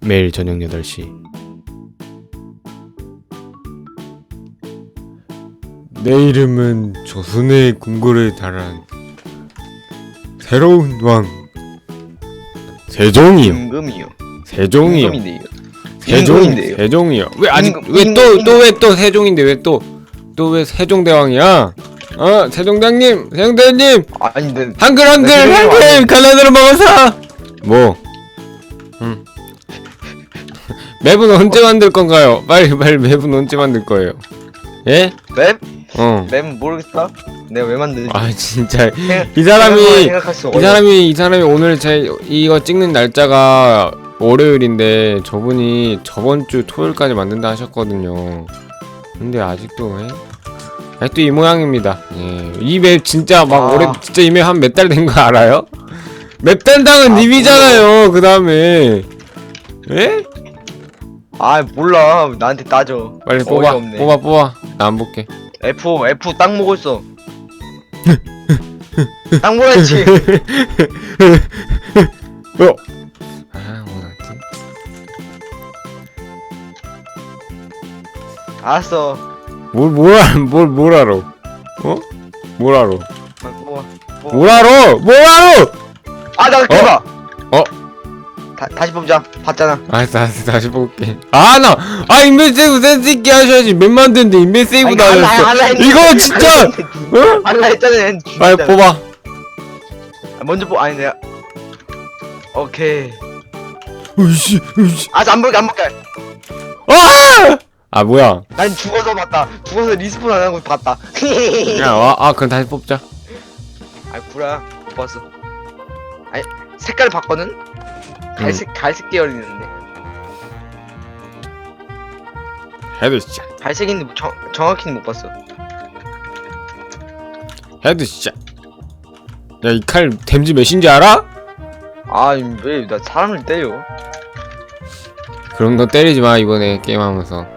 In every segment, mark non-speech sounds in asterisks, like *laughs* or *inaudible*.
매일 저녁 8시 내 이름은 조선의 궁궐에 달한 새로운 왕 세종이요 임금이요. 세종이요 임금인데요. 세종 임금인데요. 세종이요 왜 아직 임금, 왜또 임금, 또왜또 세종인데 왜 또 또 왜 세종대왕이야 어 세종대왕님 세종대왕님 아니 근데 한글 한글 네, 한글. 갈라들어 먹어서 뭐 음. 맵은 언제 만들 건가요 빨리 빨리 맵은 언제 만들 거예요 예? 맵? 어. 맵 모르겠다. 내가 왜 만드는지. 아 진짜 생각- 이 사람이 생각할 수이 어려워. 사람이 이 사람이 오늘 제 이거 찍는 날짜가 월요일인데 저분이 저번 주 토요일까지 만든다 하셨거든요. 근데 아직도 예? 아직도 이 모양입니다. 예. 이맵 진짜 막 아. 올해 진짜 이 맵 한 몇 달 된 거 알아요? 맵 달당은 아, 님이잖아요. 그 다음에 예? 아 몰라. 나한테 따져. 빨리 뽑아 어이없네. 뽑아 뽑아. 나 안 볼게. F F 땅 먹고 있어. *laughs* 땅 먹었지. *laughs* 어? 아 뭐지? 알았어. 뭘뭘뭘 알아? 어? 뭘 알아? 아, 뽑아. 뽑아. 뭘 알아? 뭘 알아? 아나 뽑아. 어? 다, 다시 뽑자. 봤잖아. 알았어 알았어 다시 볼게 아 나 아 인벤 세이브 센스 있게 하셔야지 몇 만드는데 인벤 세이브도 안 할라, 했어 했는데. 이거 진짜 어? 할라 했잖아. 빨리 뽑아 아, 먼저 뽑. 아니 내가. 오케이. 으이씨 으이씨 아직 안 볼게 안 볼게. 아! 아 뭐야 난 죽어서 봤다. 죽어서 리스폰 안 하고 봤다. *laughs* 야, 아, 아 그럼 다시 뽑자 아이 구라 못 봤어. 아니 색깔 봤거든. 갈색 갈색 계열이는데. 헤드샷 갈색인데 정 정확히는 못 봤어. 헤드샷 야 이 칼 댐지 몇인지 알아? 아왜 나 사람을 때려? 그럼 너 때리지 마 이번에 게임하면서 어,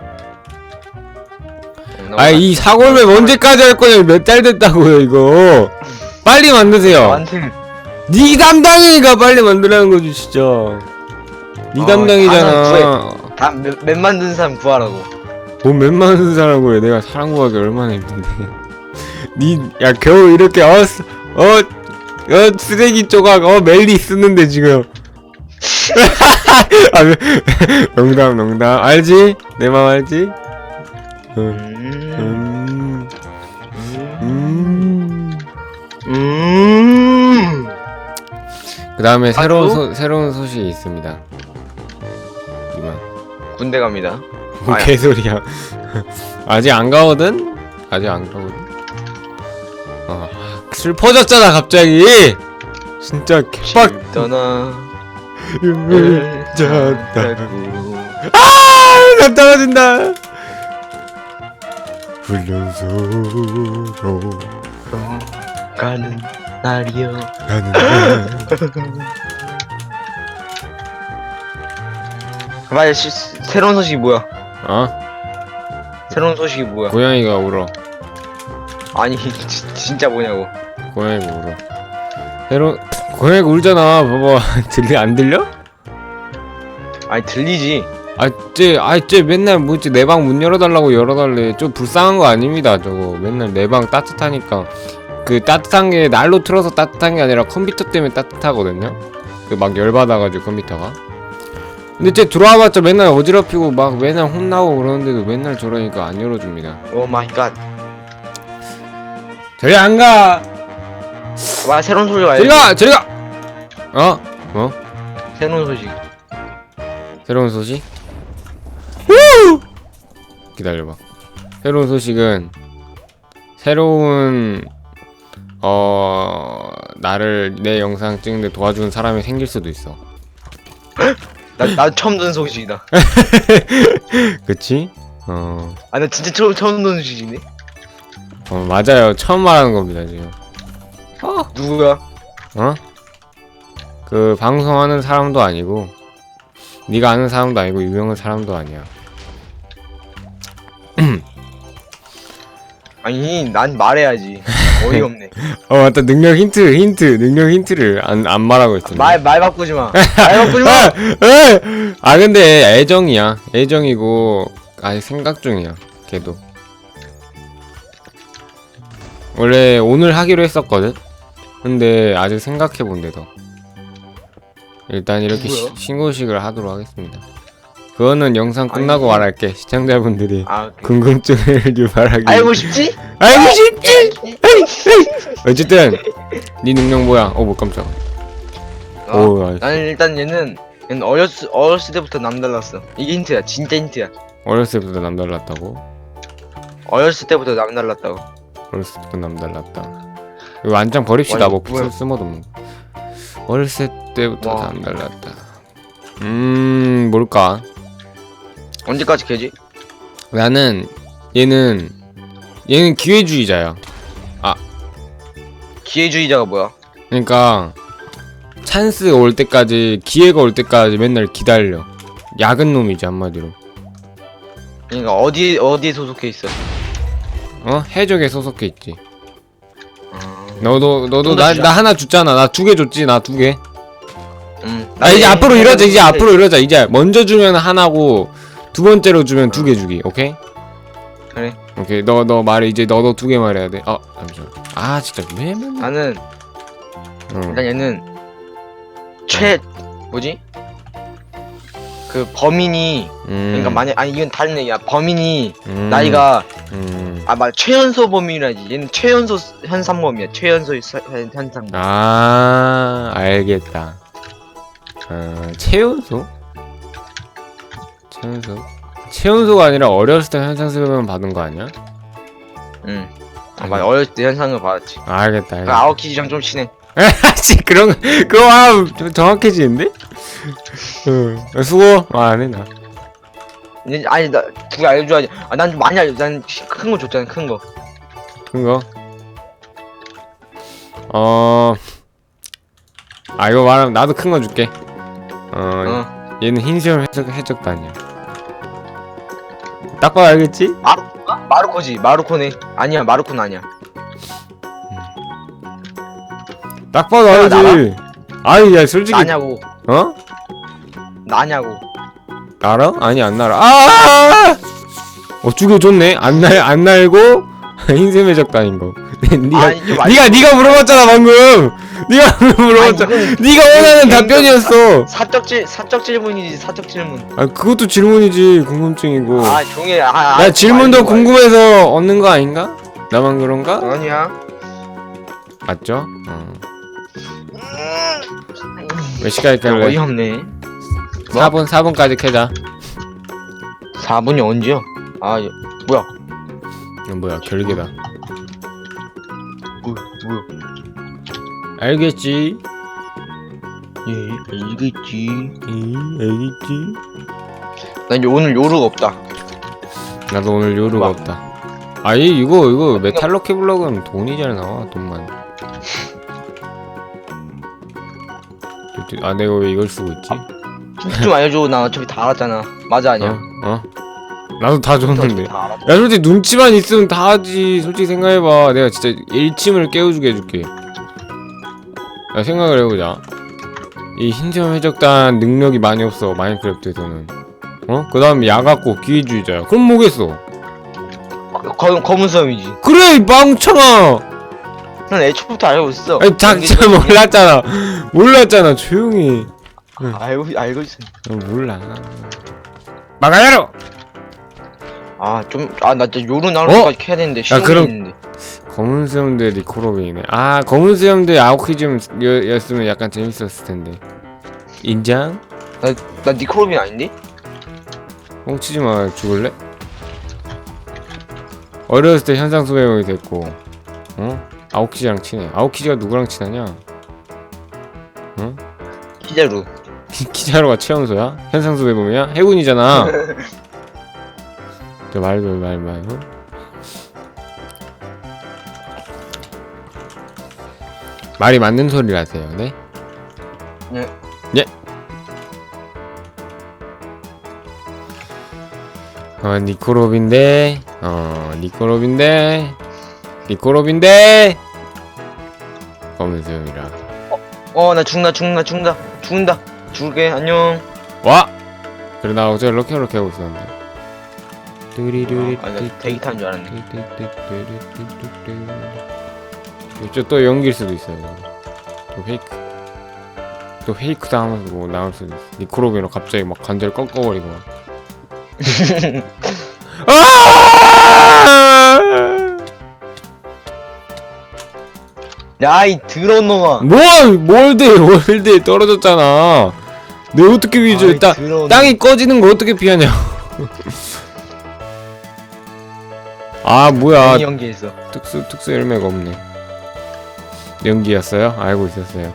아이 사골맵 언제까지 할 거냐 몇 달 됐다고요 이거. 빨리 만드세요. 나한테 네 담당이니까 빨리 만들라는 거지 진짜. 네 어, 담당이잖아. 다맵 만든 사람 구하라고. 뭔몇 많은 사람 그래 내가 사람 구하기 얼마나 힘든데. 니야 겨우 이렇게 어, 쓰- 어, 어 쓰레기 조각 어 멜리 쓰는데 지금. *laughs* 아, 왜- *laughs* 농담 농담. 알지? 내 맘 알지? 음, 음. 음. 그 다음에 새로운 또? 소, 새로운 소식이 있습니다 이만 군대 갑니다. 뭐 아야. 개소리야 *laughs* 아직 안 가거든? 아직 안 가거든? 어, 슬퍼졌잖아 갑자기 진짜 개빡 떠나. 졌다 아! 나 떨어진다 훈련소로 가는 날이여. 가는 날 맞아 시, 새로운 소식이 뭐야? 어? 새로운 소식이 뭐야? 고양이가 울어 아니 *laughs* 지, 진짜 뭐냐고. 고양이가 울어 새로 고양이가 울잖아 봐봐 *laughs* 들리 안 들려? 아니 들리지. 아쟤 아쟤 맨날 뭐지 내 방 문 열어달라고 열어달래 좀 불쌍한 거 아닙니다 저거 맨날 내 방 따뜻하니까 그 따뜻한 게 날로 틀어서 따뜻한 게 아니라 컴퓨터 때문에 따뜻하거든요 그 막 열받아가지고 컴퓨터가 근데 쟤 들어와봤자 맨날 어지럽히고 막 맨날 혼나고 그러는데도 맨날 저러니까 안 열어줍니다 오 마이 갓. 저리 안 가 와 새로운 소식 와야 저리 가 저리 가 어? 어? 새로운 소식. 새로운 소식? 우! 기다려봐. 새로운 소식은 새로운 어 나를 내 영상 찍는데 도와주는 사람이 생길 수도 있어. 나, 나 처음 듣는 소식이다. *laughs* 그치? 어, 아, 나 진짜 처음, 처음 듣는 소식이네. 어 맞아요. 처음 말하는 겁니다 지금. 누구야? 어? 그 방송하는 사람도 아니고 네가 아는 사람도 아니고 유명한 사람도 아니야. 아니, 난 말해야지. 어이 없네. *laughs* 어 맞다 능력 힌트 힌트 능력 힌트를 안, 안 말하고 있었네 말, 말 바꾸지 마. 말 바꾸지 마! 아, *laughs* 에! 아 근데 애정이야 애정이고 아직 생각 중이야 걔도 원래 오늘 하기로 했었거든 근데 아직 생각해 본대 더 일단 이렇게 시? 신고식을 하도록 하겠습니다 그거는 영상 끝나고 아니, 말할게 시청자분들이 아, 그- 궁금증을 *laughs* 유발하기 알고 싶지? 알고 싶지 어쨌든 네 능력 뭐야 어뭐 깜짝아 어, 오. 나는 일단 얘는, 얘는 어렸을, 어렸을 때부터 남달랐어. 이게 힌트야. 진짜 힌트야. 어렸을 때부터 남달랐다고 어렸을 때부터 남달랐다고. 어렸을 때부터 남달랐다. 이거 완전 버립시다. 뭐 뭐야? 쓰- 쓸모없는. 거. 어렸을 때부터 와. 남달랐다. 음 뭘까? 언제까지 캐지? 나는 얘는 얘는 기회주의자야. 기회주의자가 뭐야? 그러니까 찬스가 올 때까지 기회가 올 때까지 맨날 기다려. 야근 놈이지 한마디로. 그러니까 어디, 어디에 소속해 있어? 어 해적에 소속해 있지. 어... 너도 너도 나 주자. 나 하나 줬잖아. 나 두 개 줬지. 나 두 개. 음. 아 이제 나는 앞으로 이러자 이제 앞으로 이러자 이제 먼저 주면 하나고 두 번째로 주면 두 개 주기 오케이? 그래. 오케이 너 너 말해 이제 너도 두 개 말해야 돼어 잠시만 아 진짜 왜 맨날 나는, 응. 일단 얘는, 최, 뭐지? 그 범인이, 음, 그러니까 만약, 아니, 이건 다른 얘기야. 범인이, 음, 나이가, 음. 아, 맞 최연소 범인이라지. 얘는 최연소 현상범이야. 최연소 사- 현- 현상범. 아 알겠다 어 최연소? 최연소? 최연소가 아니라 어렸을 때 현상수배만 받은 거 아니야? 응. 아, 맞아. 어렸을 때 현상을 받았지. 아, 알겠다 그 알겠다 아오키지랑 좀 친해. *laughs* 씨 그런 거 그거 하면 좀 정확해지는데? 응 수고 아, 안해 나 근데 아니 나 두개 알려줘야지. 아 난 좀 많이 알려. 난큰 거 줬잖아. 큰 거. 큰 거? 어... 아 이거 말하면 나도 큰 거 줄게 어, 어. 얘는 흰수염 해적, 해적단이야 딱 봐도 알겠지? 마루코가? 마루코지. 마루코네. 아니야. 마루코는 아니야. 딱 봐도 내가 알지 아니 야 솔직히 나냐고. 어? 나냐고. 알아? 아니 안 날아 아! 어 주교 좋네 안 날 안 날고 *laughs* 흰색 해적단인 거 *laughs* 니가 아니, 좀 니가 니가 물어봤잖아 방금 니가 *laughs* 물어봤잖아 아니, 이건 니가 원하는 이건 답변이었어 사적 질 사적 질문이지. 사적 질문. 아 그것도 질문이지 궁금증이고 아 종이. 아, 아, 나 아, 질문도 궁금해서 얻는 거 아닌가? 나만 그런가? 아니야. 맞죠? 어. 몇 시까지 야, 할래? 어이없네. 뭐? 4분 4분까지 캐자 4분이 언제야? 아 예. 뭐야? 이거 뭐야 결계다 뭐 뭐야? 알겠지? 예 알겠지. 응 알겠지? 나 이제 오늘 요루가 없다. 나도 오늘 요루가 뭐야? 없다 아이 이거 이거 메탈로 케블럭은 돈이 잘 나와 돈만 아 내가 왜 이걸 쓰고 있지? 힌트 좀 알려줘. 나 어차피 다 알았잖아. 맞아 아니야? 어? 어? 나도 다 줬는데. 야 솔직히 눈치만 있으면 다 하지. 솔직히 생각해봐. 내가 진짜 일침을 깨워주게 해줄게. 야 생각을 해보자. 이 흰수염 해적단 능력이 많이 없어 마인크래프트에서는. 어? 그 다음에 야같고 기회주의자야 그럼 뭐겠어? 검 검은 수염이지. 그래 이 멍청아! 난 애초부터 알고 있어. 아니 닥쳐 몰랐잖아. 몰랐잖아 조용히. 알고 알고 있어. 어, 몰라. 마가야로 아 좀 아 나 진짜 요루 나올 어? 캐야 되는데 시간이 그럼- 있는데. 검은 수염대 리코로빈이네 아 검은 수염대 아오키즘이었으면 약간 재밌었을 텐데 인장? 나 니코로빈 아닌데? 뻥치지 마 죽을래? 어렸을 때 현상 소배형이 됐고 어? 아오키지랑 친해 아오키지가 누구랑 친하냐? 기자루. *laughs* 키자루가 최연소야? 현상 소배범이야? 해군이잖아 *laughs* 저 말도 말 말고 말이 맞는 소리라세요. 네? 네. 예. 어 니코롭인데 어 니코롭인데 니코롭인데! 검은 수염이라. 어, 어나 죽나 죽나 죽나. 죽는다. 죽을게. 안녕. 와! 그래 나 어제 이렇게 이렇게 하고 있었는데. 뚜리루리 아, 나 타는 줄 알았네 이쪽 또 연기일 수도 있어요 또 페이크 또 페이크 당하면서 뭐 나올 수도 있어 니코로비로 갑자기 막 관절 꺾어버리고 막. 아! 야이 더러운 놈아 뭘, 뭘 돼, 떨어졌잖아. 내 어떻게 위죠? 아이, 땅, 더러운 땅이 꺼지는 거 어떻게 피하냐. 아, 뭐야. 놈. 연기했어 특수, 특수 열매가 없네. 연기였어요? 알고 있었어요.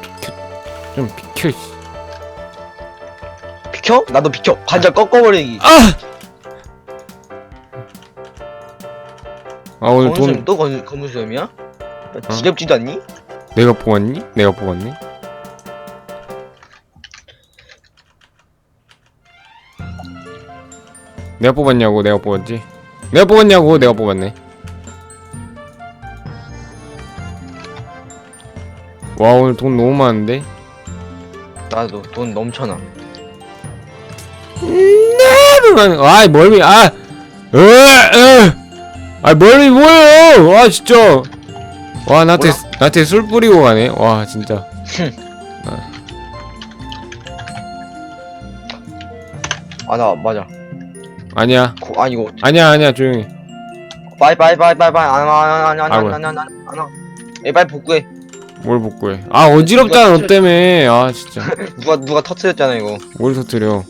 비켜, 좀 비켜, 씨. 비켜? 나도 비켜 관절 꺾어버리기 아! 아, 오늘 돈, 검은수염 또 검, 검은수염이야? 야, 지겹지도 않니? 내가 뽑았니? 내가 뽑았니? 내가 뽑았냐고 내가 뽑았지? 내가 뽑았냐고 내가 뽑았네 와 오늘 돈 너무 많은데? 나도 돈 넘쳐나 너무 많은 아이 멀미 아 으, 으. 아 멀미 뭐예요 와 진짜 와 나한테 뭐야? 나한테 술 뿌리고 가네 와 진짜 *laughs* 아 나 맞아 아니야. 고, 아니고. 아니야 아니야 조용히. 빠이 빠이 빠이 빠이 빠이. 안와안와안와안와 아이고. 안와 안와 에 빨리 복구해. 뭘 복구해? 아 어지럽잖아 너 때문에. 아 진짜. *laughs* 누가 누가 터트렸잖아 이거. 뭘 터뜨려?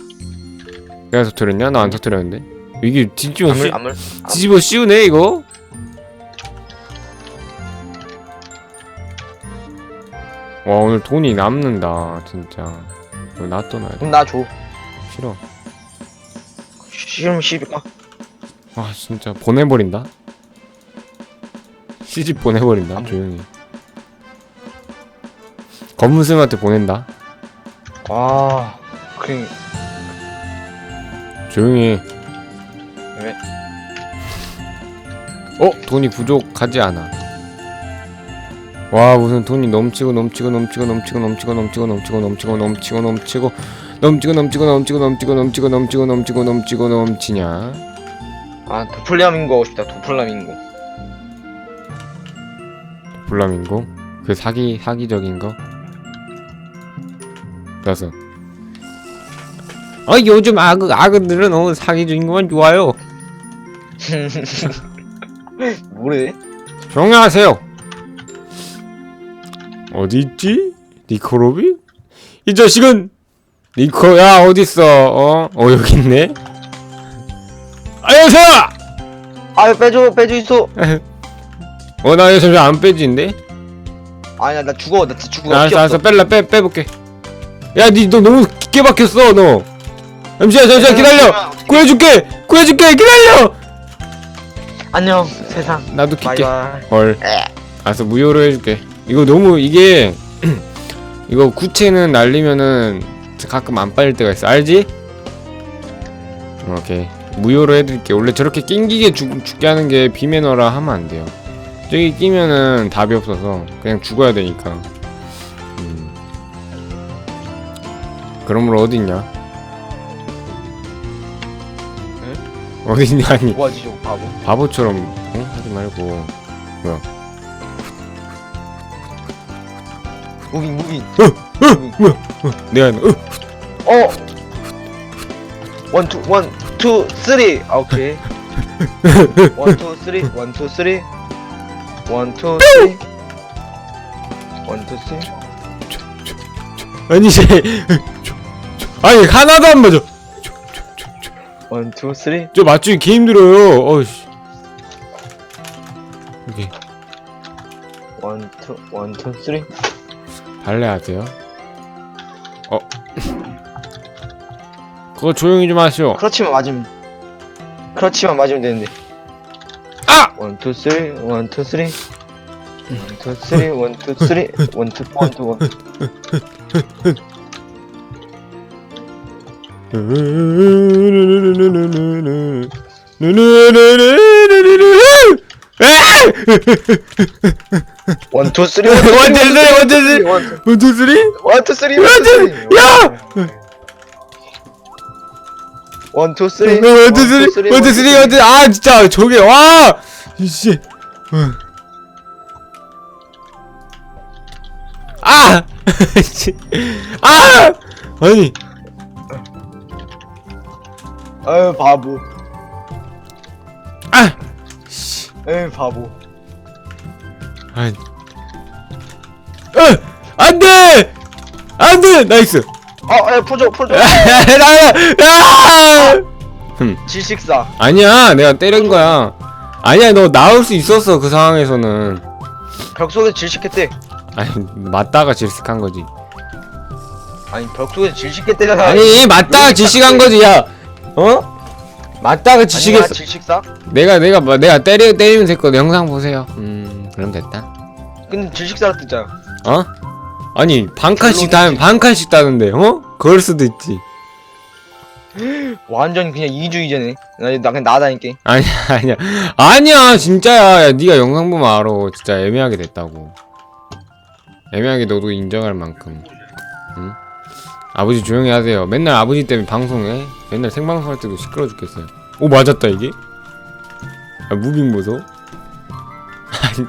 내가 터뜨렸냐? 나 안 터뜨렸는데? 이게 뒤집어 씌, 안물 안물 뒤집어 씌우네 이거? 와 오늘 돈이 남는다 진짜. 이거 놔둬놔야 돼. 나줘. 싫어 싫으면 싫을까? 아 진짜 보내버린다 시집 보내버린다 안- 조용히 검은쌤한테 보낸다 아 그, 조용히 해 왜? 어? 돈이 부족하지 않아 와 무슨 돈이 넘치고 넘치고 넘치고 넘치고 넘치고 넘치고 넘치고 넘치고 넘치고 넘치고 넘치고 넘치고 넘치고 넘치고 넘치고 넘치고 넘치고 넘치고 넘치냐? 아 도플라밍고 하고 싶다. 도플라밍고. 블라밍고? 그 사기 사기적인 거? 그래서 어 요즘 아그 아그들은 어 사기적인 것만. 좋아요. *laughs* 뭐래? 조용히 하세요. 어디 있지? 니코로비? 이 자식은 니코 야 어딨어? 어? 어 여기 있네? 안녕하세요! 아 빼줘 빼줘 있어 *laughs* 어나 이거 잠시 안 빼지는데? 아니야 나 죽어 나 진짜 죽어. 알았어 피 알았어. 뺄라 빼 빼볼게. 야니 너 너무 깊게 박혔어 너. 잠시만 잠시만 기다려. 구해줄게 구해줄게 기다려! 안녕 세상. 나도 깊게. 바이바이. 헐. 알았어 무효로 해줄게. 이거 너무 이게 *clears throat* 이거 구체는 날리면은 가끔 안 빨릴 때가 있어. 알지? 오케이. 무효로 해드릴게. 원래 저렇게 낑기게 죽, 죽게 하는 게 비매너라 하면 안 돼요. 저기 끼면은 답이 없어서 그냥 죽어야 되니까. 음. 그러므로 어딨냐? 어딨냐? 아니. 저 바보. 바보처럼 어? 하지 말고. 무빙 무빙 내가 어, 어. 원투 원투 쓰리. 아, 오케이. *laughs* 원투 쓰리 원투 쓰리. 원투 쓰리. 원투 쓰리. 아니 이제 아니 하나도 안 맞아. 원투 쓰리. 저 맞추기 개 힘들어요. 어이씨. 여기 원투 원투 쓰리. 발레 하세요 그거 조용히 좀 하시오 크러치만 맞으면 크러치만 맞으면 되는데 아! 원투 쓰리 원투 쓰리 원투 쓰리 원투 쓰리 원투 원투 원 아! 원투 쓰리 원투 쓰리, 원투 쓰리. 원투 원투 쓰리? 원투 쓰리 원투 쓰리. 야! 원 투 쓰리 원 투 쓰리, 원 투 쓰리, 원 투 아 진짜 저게 와! 이씨. 어. 아! *laughs* 씨. 아! 아니 아유 바보 아! 씨. 에이 바보 아니. 어! 안 돼! 안 돼! 나이스! 아에 풀줘 풀줘 나야! 아! 흠. 지식사 아니야, 내가 때린 거야. 아니야, 너 나올 수 있었어, 그 상황에서는. 벽 속에 질식했대 아니, 맞다가 질식한 거지. 아니 벽 속에 질식했대잖아 아니, 맞다가 질식한 거지, 야! 어? 맞다가 아니야 질식했어. 질식사? 내가, 내가, 뭐, 내가 때리, 때리면 됐거든. 영상 보세요. 음, 그럼 됐다. 근데 질식사라 뜻잖아 어? 아니, 반 칸씩 다, 결론이지. 반칸씩 따는데, 어? 그럴 수도 있지. 완전 그냥 이주의자네. 나, 나 그냥 나다니까 아니야 *laughs* 아니야. 아니야 진짜야. 야, 네가 영상 보면 알아. 진짜 애매하게 됐다고. 애매하게 너도 인정할 만큼. 응? 아버지 조용히 하세요. 맨날 아버지 때문에 방송해. 맨날 생방송 할 때도 시끄러 죽겠어요. 오 맞았다 이게? 아, 무빙 보소. *laughs* 아니.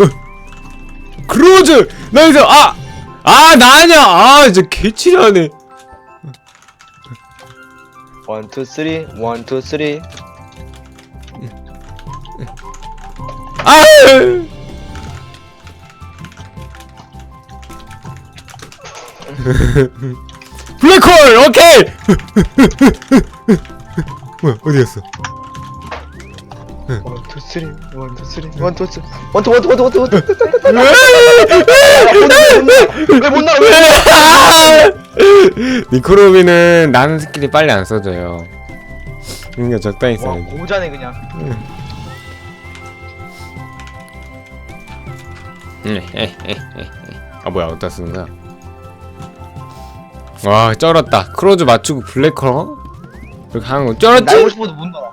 어. 크로즈 나이스 아아 나냐? 아 진짜 개치라네. 원투 쓰리 원투 쓰리 아 블랙홀 오케이. *laughs* 뭐야 어디였어 원투 쓰리 원투 쓰리 원투 쓰리 원투 원투 원투 원투 원투 왜못 날아 왜 니코로비는 나는 스킬이 빨리 안 써져요. 그러니까 적당히 와 써야지. 고자네 그냥. 아 뭐야 어디다 쓰는 거야? 와 쩔었다. 크로즈 맞추고 블랙홀 이렇게 하는 거. 쩔었지? 날고 싶어도 못 날아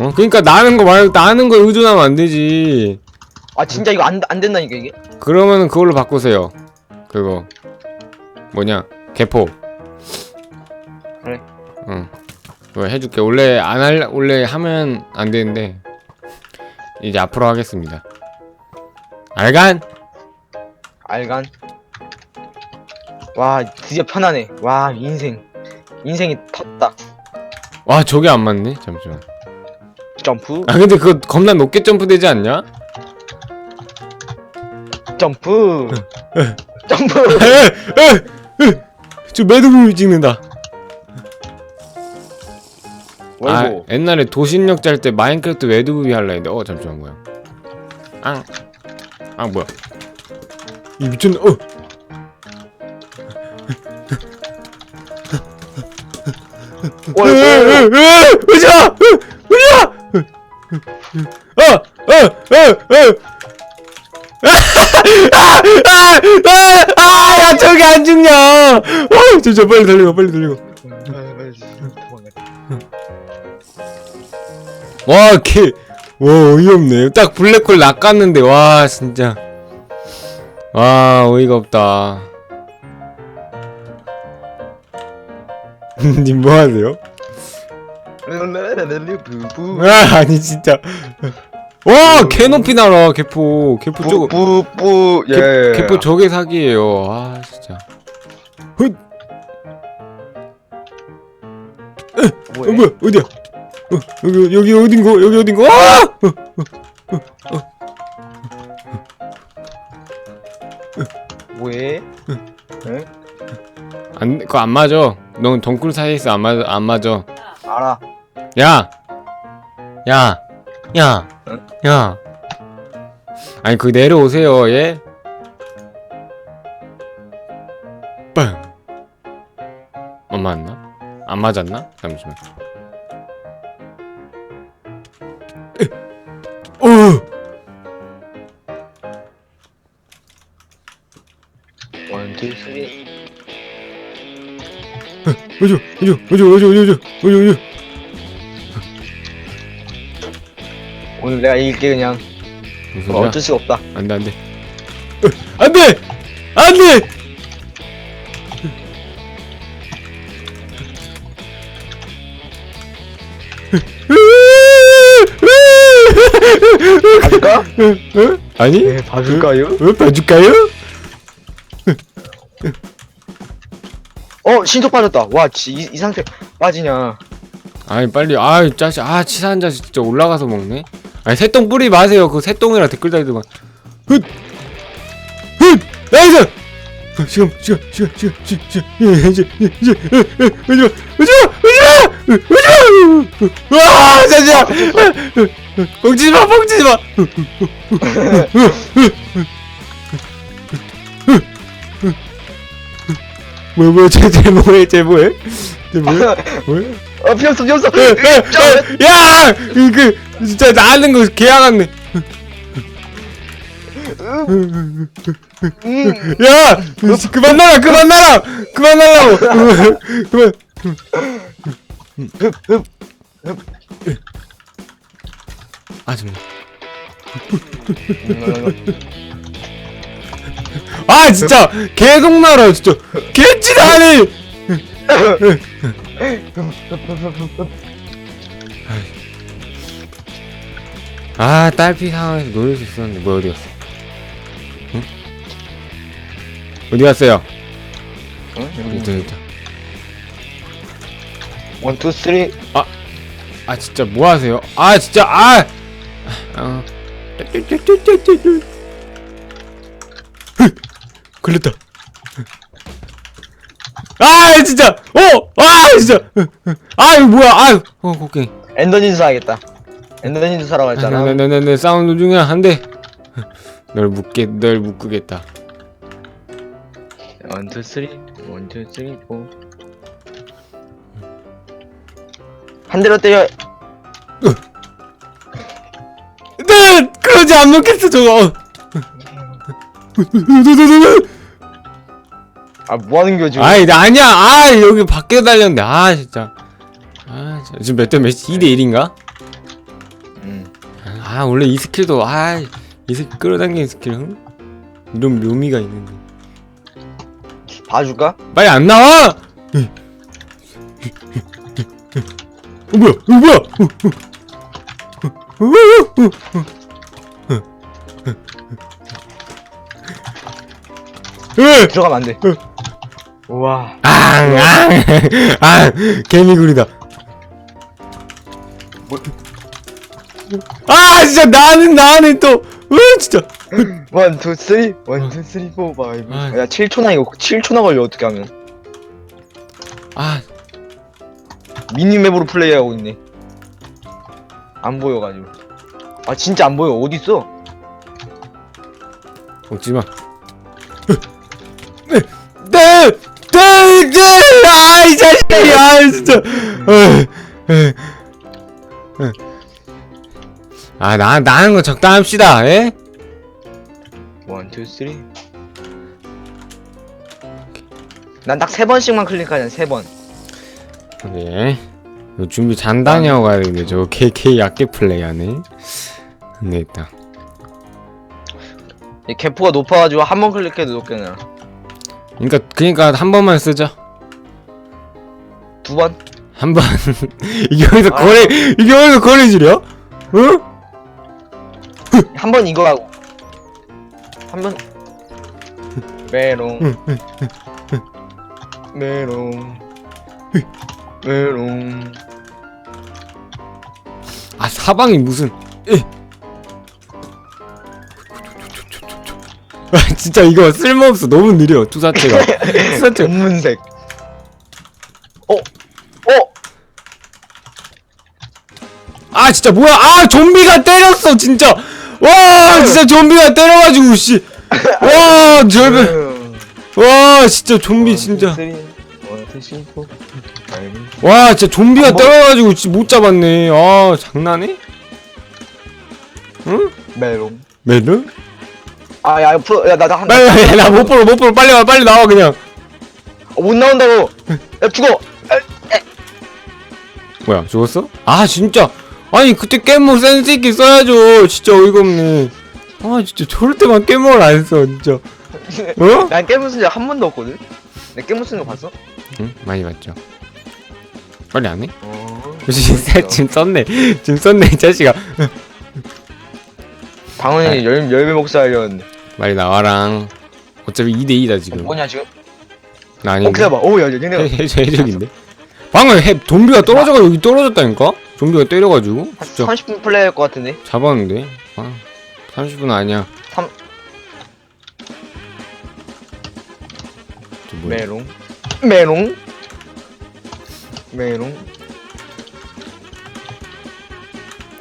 어 그러니까 나는 거 말고 나는 거 의존하면 안 되지 아 진짜 이거 안, 안 된다니까 이게 그러면은 그걸로 바꾸세요. 그거 뭐냐 개포. 그래. 응. 그거 해줄게. 원래 안 할 원래 하면 안 되는데 이제 앞으로 하겠습니다. 알간? 알간 와 드디어 편하네 와 인생 인생이 텄다 와 저게 안 맞네. 잠시만. 점프 아 근데 그거 겁나 높게 점프되지 않냐? 점프 점프 저 매듭을 찍는다. 아 옛날에 도신력 짤때 마인크래프트 매듭이 할라 했는데 어 잠시만 뭐야? 앙. 아 뭐야? 이 미쳤네. 어. 월고 으자! 으자! 어! 아! 아! 아! 아! 야 저기 안 죽냐! 어! 진짜 빨리 달리고 빨리 달리고 와, 개, 와, 어이없네. 딱 블랙홀 낚았는데, 와, 진짜. 와, 어이가 없다. *laughs* 님 뭐 하세요? 아, 아니, 진짜. 와, 개 높이 날아, 개포. 개포 저거. 개, 예 개 포 저게 사기예요. 아, 진짜. 헛! 어, 뭐야 어디야? 어, 여기, 여기 어딘 거? 여기 어딘 거? 아! 어, 뭐해 안, 그거 안 맞아. 넌 덩굴 사이에 있어. 안 맞아, 안 맞아. 알아 야! 야! 야! 응? 야! 아니, 그 내려오세요, 예? 빵! 안 맞나? 안 맞았나? 잠시만. 으! 어! 원투 쓰리 어저, 어저, 어저, 어저, 어저, 어저, 어저, 오늘 내가 이길게 그냥 무슨 어, 소리야? 어쩔 수가 없다 안돼 안돼 안돼 안돼 봐줄까? 어? 아니 네 봐줄까요? 어, 봐줄까요? 어 신속 빠졌다 와 지, 이, 이 상태 빠지냐 아니 빨리 아이 자식 아 치사한 자식 진짜 올라가서 먹네 아니 새똥 뿌리 마세요. 그 새똥이라 댓글 달더만 훗! 훗! 나이스! 어, 지금 지금 지금 지금 지금 지금 예, 이제 이제 이제 오지마 오지마 오지마! 오지마! 와 자식아 뻥치지마 뻥치지마! 뭐야 뭐야 쟤쟤 뭐해 쟤 뭐해? 쟤 뭐해? 뭐해 어 피었어 피었어 야! 그, 그, 진짜 나는 거 개야같네. 야! 그만 날아! 그만 날아! 그만 날라고! 그만. 아, 정말. 아, 진짜! 계속 날아, 진짜! 개찌다니! *laughs* 아, 딸피 상황에서 노릴 수 있었는데, 뭐, 어디 갔어? 응? 어디 갔어요? 있다, 있다. 원투 쓰리 아, 진짜, 뭐 하세요? 아, 진짜, 아! 아, 흑! *laughs* 걸렸다. 아, 진짜! 어! 아, 진짜! 아, 이거 뭐야! 아, 어, 곡괭이. 엔더진수 하겠다 엔더진수 사라고 했잖아 네네네네 사운드 중에 한대 널 묶게 널 묶으겠다 원투 쓰리 원투 쓰리 포 한 대로 때려 네 그러지 안 먹겠어 저거 *laughs* 아 뭐하는 겨 지금 아이 나 아니야 아 여기 밖에 달렸는데 아 진짜 아 진짜. 지금 몇 대 몇이 2대 1인가 음. 아 원래 이 스킬도 아 이 스킬 끌어당기는 스킬 응? 이런 묘미가 있는데 봐줄까? 빨리 안 나와 어 뭐야 어 뭐야 어, 어, 어, 어, 어. 으! 들어가면 안돼 우와. 앙, 앙, 아, 개미굴이다. 아, 진짜 나는 나는 또, 으, 진짜. 원 투 쓰리 원 투 쓰리 포 파이브 아. 야 7초나 이거 7초나 걸려 어떻게 하면? 아, 미니맵으로 플레이하고 있네. 안 보여가지고. 아 진짜 안 보여. 어딨어? 먹지 마. 네, 네, 네, 아, 이 자식이, 아, 진짜. 에, 에, 에. 아, 나 나는 거 적당합시다, 예? 원 투 쓰리 난 딱 세 번씩만 클릭하냐 세번 네. 이거 준비 잔단히 하고 가야 되는데 저거 개, 개 약게 플레이하네. 안 되겠다. 이 개포가 높아가지고 한 번 클릭해도 높게 나 그러니까 그러니까 한 번만 쓰자. 두 번? 한 번. *laughs* 이게 어디서 아. 거래 이게 어디서 거래질이야? 어? 한번 이거 하고 한 번 *laughs* 메롱 메롱 메롱 아 사방이 무슨? 에. *laughs* 진짜 이거 쓸모없어 너무 느려 투사체가 투사체 *laughs* 검은색 어? 어? 아 진짜 뭐야 아 좀비가 때렸어 진짜 와 진짜 좀비가 때려가지고 씨와 절벽 음. 와 진짜 좀비 진짜 와 진짜 좀비가 한 번- 때려가지고 진짜 못 잡았네 아 장난해? 응? 메롱 메르? 아야 프로 야나나못 빨리 나못 보러 못 보러 빨리 와 빨리 나와 그냥. 나온다고. 야 죽어. 뭐야 죽었어? 아 진짜. 아니 그때 깨모 센스 있게 써야죠. 진짜 어이가 없네. 아 진짜 저럴 때만 깨모를 안써 진짜. *laughs* 어? 난 깨문 쓴적 한 번도 없거든? 내 깨문 쓰는 거 봤어? 응 많이 봤죠. 빨리 안 해? 어. 지금 지금 썼네. 지금 썼네 이 자식아. 방언이 열, 열매 목사하려는데 빨리 나와랑 어차피 2대2다 지금. 뭐냐 지금? 나 어 아닌데. 기다려봐. 오야 얘네 해저 해적인데? 방금 해 좀비가 떨어져가 여기 떨어졌다니까? 좀비가 때려가지고? 진짜. 30분 플레이 할 것 같은데? 잡았는데? 아 30분 아니야. 삼- 저 뭐야? 메롱. 메롱. 메롱.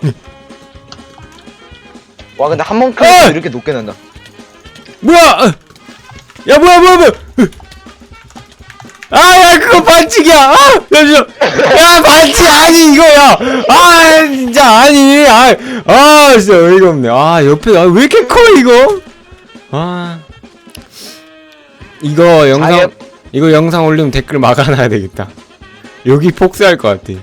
*laughs* 와 근데 한번 어! 클릭 이렇게 높게 난다 뭐야? 어. 야 뭐야 뭐야 뭐야? 아야 그거 반칙이야. 아 잠시만 야 반칙 아니 이거야. 아 진짜 아니 아 아 진짜 어이가 없네. 아 옆에 아, 왜 이렇게 커 이거? 아. 이거 영상 자기- 이거 영상 올리면 댓글 막아놔야 되겠다. 여기 폭스할 것 같아.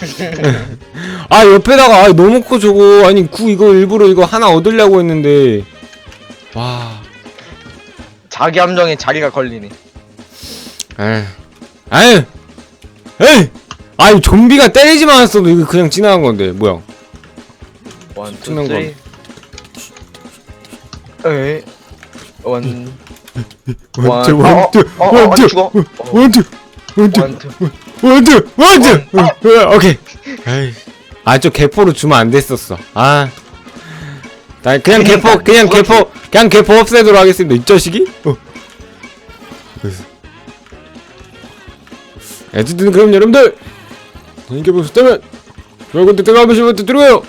*laughs* 아 옆에다가 아, 너무 커 저거. 아니 구 이거 일부러 이거 하나 얻으려고 했는데 와. 자기 함정에 자기가 걸리네. 아유. 에이. 아니 좀비가 때리지만 않았어도 이거 그냥 지나간 건데 뭐야. 원, 투, 투명 쓰리 에이. 원 원투 원, 어, 원투 어, 어, 어, 원투 죽어. 어. 원투 원투 원, 투 원투 원투. 원, 어, 오케이. 에이. 아저 개포로 주면 안 됐었어. 아 나 그냥 개포 그냥 개포 그냥 개포 없애도록 하겠습니다. 이 자식이? 어. 어쨌든 그럼 여러분들 재밌게 보셨다면 좋아요 콘텐츠가 한 번씩 부탁드려요.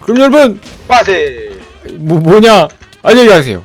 그럼 여러분 빠세. 뭐 뭐냐? 안녕히 가세요